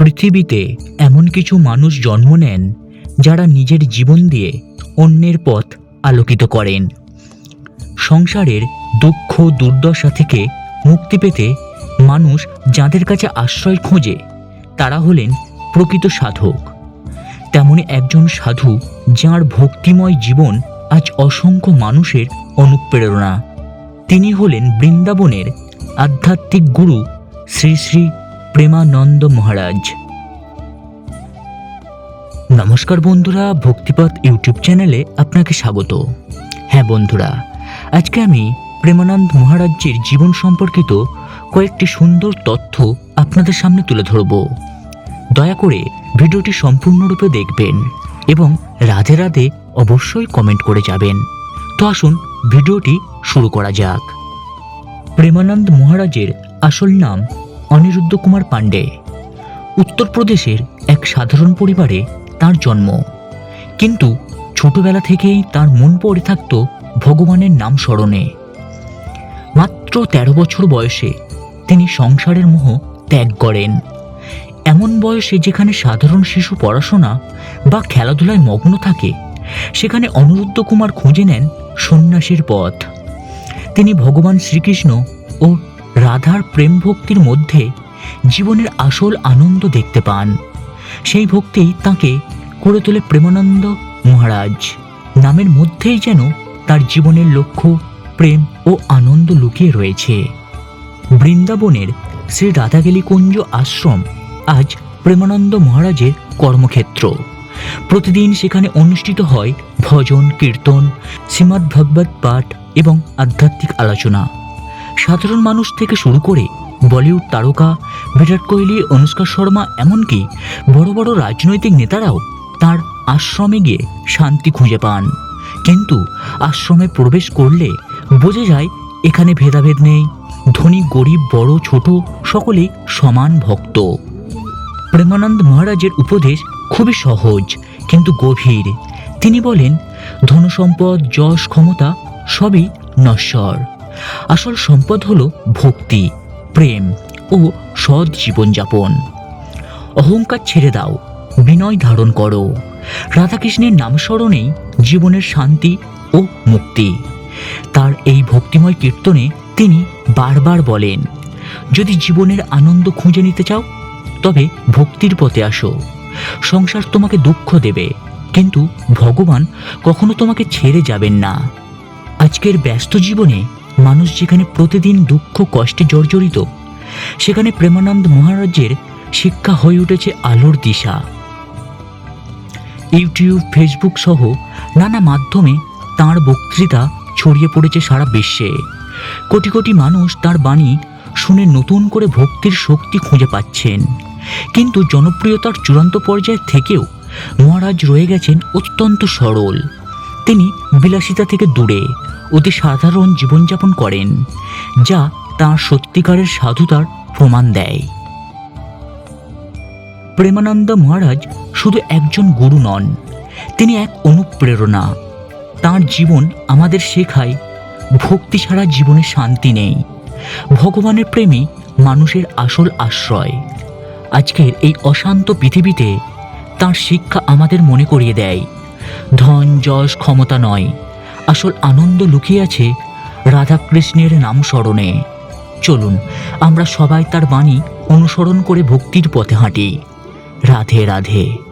পৃথিবীতে এমন কিছু মানুষ জন্ম নেন যারা নিজের জীবন দিয়ে অন্যের পথ আলোকিত করেন। সংসারের দুঃখ, দুর্দশা থেকে মুক্তি পেতে মানুষ যাদের কাছে আশ্রয় খোঁজে, তারা হলেন প্রকৃত সাধক। তেমনি একজন সাধু যার ভক্তিময় জীবন আজ অসংখ্য মানুষের অনুপ্রেরণা। তিনি হলেন বৃন্দাবনের আধ্যাত্মিক গুরু শ্রী শ্রী প্রেমানন্দ মহারাজ। নমস্কার বন্ধুরা, ভক্তিপথ ইউটিউব চ্যানেলে আপনাকে স্বাগত। হ্যাঁ বন্ধুরা, আজকে আমি প্রেমানন্দ মহারাজ্যের জীবন সম্পর্কিত কয়েকটি সুন্দর তথ্য আপনাদের সামনে তুলে ধরব। দয়া করে ভিডিওটি সম্পূর্ণরূপে দেখবেন এবং রাধে রাধে অবশ্যই কমেন্ট করে যাবেন। তো আসুন, ভিডিওটি শুরু করা যাক। প্রেমানন্দ মহারাজের আসল নাম অনিরুদ্ধ কুমার পাণ্ডে। উত্তরপ্রদেশের এক সাধারণ পরিবারে তার জন্ম। কিন্তু ছোটবেলা থেকেই তার মন পড়ে থাকত ভগবানের নাম স্মরণে। মাত্র তেরো বছর বয়সে তিনি সংসারের মোহ ত্যাগ করেন। এমন বয়সে যেখানে সাধারণ শিশু পড়াশোনা বা খেলাধুলায় মগ্ন থাকে, সেখানে অনিরুদ্ধ কুমার খুঁজে নেন সন্ন্যাসীর পথ। তিনি ভগবান শ্রীকৃষ্ণ ও রাধার প্রেম ভক্তির মধ্যে জীবনের আসল আনন্দ দেখতে পান। সেই ভক্তি তাকে করে তোলে প্রেমানন্দ মহারাজ। নামের মধ্যেই যেন তার জীবনের লক্ষ্য, প্রেম ও আনন্দ লুকিয়ে রয়েছে। বৃন্দাবনের শ্রী রাধাগেলি কুঞ্জ আশ্রম আজ প্রেমানন্দ মহারাজের কর্মক্ষেত্র। প্রতিদিন সেখানে অনুষ্ঠিত হয় ভজন, কীর্তন, শ্রীমদ্ ভগবত পাঠ এবং আধ্যাত্মিক আলোচনা। সাধারণ মানুষ থেকে শুরু করে বলিউড তারকা, বিরাট কোহলি, অনুষ্কা শর্মা, এমনকি বড় বড় রাজনৈতিক নেতারাও তার আশ্রমে গিয়ে শান্তি খুঁজে পান। কিন্তু আশ্রমে প্রবেশ করলে বোঝা যায় এখানে ভেদাভেদ নেই। ধনী, গরিব, বড়, ছোট সকলেই সমান ভক্ত। প্রেমানন্দ মহারাজের উপদেশ খুবই সহজ, কিন্তু গভীর। তিনি বলেন, ধনসম্পদ, যশ, ক্ষমতা সবই নশ্বর। আসল সম্পদ হলো ভক্তি, প্রেম ও সৎ জীবনযাপন। অহংকার ছেড়ে দাও, বিনয় ধারণ করো। রাধাকৃষ্ণের নাম স্মরণেই জীবনের শান্তি ও মুক্তি। তার এই ভক্তিময় কীর্তনে তিনি বারবার বলেন, যদি জীবনের আনন্দ খুঁজে নিতে চাও, তবে ভক্তির পথে আসো। সংসার তোমাকে দুঃখ দেবে, কিন্তু ভগবান কখনো তোমাকে ছেড়ে যাবেন না। আজকের ব্যস্ত জীবনে মানুষ যেখানে প্রতিদিন দুঃখ, কষ্টে জর্জরিত, সেখানে প্রেমানন্দ মহারাজের শিক্ষা হয়ে উঠেছে আলোর দিশা। ইউটিউব, ফেসবুক সহ নানা মাধ্যমে তাঁর বক্তৃতা ছড়িয়ে পড়েছে সারা বিশ্বে। কোটি কোটি মানুষ তার বাণী শুনে নতুন করে ভক্তির শক্তি খুঁজে পাচ্ছেন। কিন্তু জনপ্রিয়তার চূড়ান্ত পর্যায়ে থেকেও মহারাজ রয়ে গেছেন অত্যন্ত সরল। তিনি বিলাসিতা থেকে দূরে অতি সাধারণ জীবনযাপন করেন, যা তাঁর সত্যিকারের সাধুতার প্রমাণ দেয়। প্রেমানন্দ মহারাজ শুধু একজন গুরু নন, তিনি এক অনুপ্রেরণা। তার জীবন আমাদের শেখায় ভক্তি ছাড়া জীবনে শান্তি নেই। ভগবানের প্রেমই মানুষের আসল আশ্রয়। আজকের এই অশান্ত পৃথিবীতে তার শিক্ষা আমাদের মনে করিয়ে দেয়। ধন, যশ, ক্ষমতা নয়। আসল আনন্দ লুকিয়ে আছে রাধাকৃষ্ণের নাম স্মরণে চলুন, আমরা সবাই তার বাণী অনুসরণ করে ভক্তির পথে হাঁটি। রাধে রাধে।